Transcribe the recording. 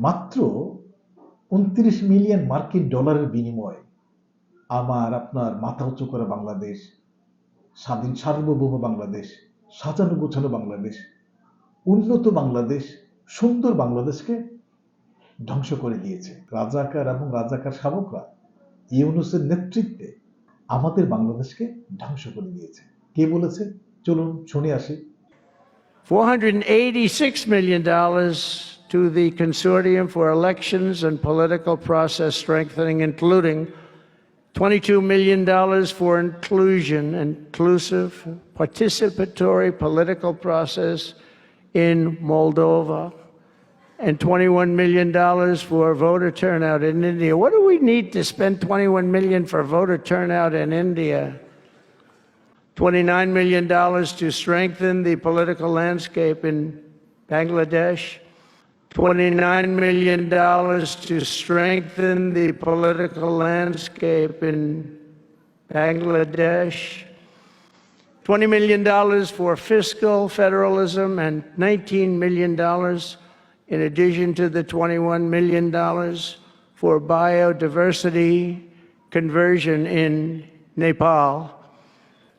মাত্র উনত্রিশ মিলিয়ন মার্কিন ডলারের বিনিময়ে আমার, আপনার মাথা উঁচু করে বাংলাদেশ, স্বাধীন সার্বভৌম বাংলাদেশ, সাজানো গোছানো বাংলাদেশ, উন্নত বাংলাদেশ, সুন্দর বাংলাদেশকে ধ্বংস করে দিয়েছে। রাজাকার এবং রাজাকার শাবকরা ইউনুসের নেতৃত্বে আমাদের বাংলাদেশকে ধ্বংস করে দিয়েছে। কে বলেছে? চলুন শুনে আসি। $486 million to the Consortium for Elections and Political Process Strengthening, including $22 million for inclusion, inclusive, participatory political process in Moldova, and $21 million for voter turnout in India. What do we need to spend 21 million for voter turnout in India? $29 million to strengthen the political landscape in Bangladesh. $29 million to strengthen the political landscape in Bangladesh. $20 million for fiscal federalism and $19 million in addition to the $21 million for biodiversity conversion in Nepal.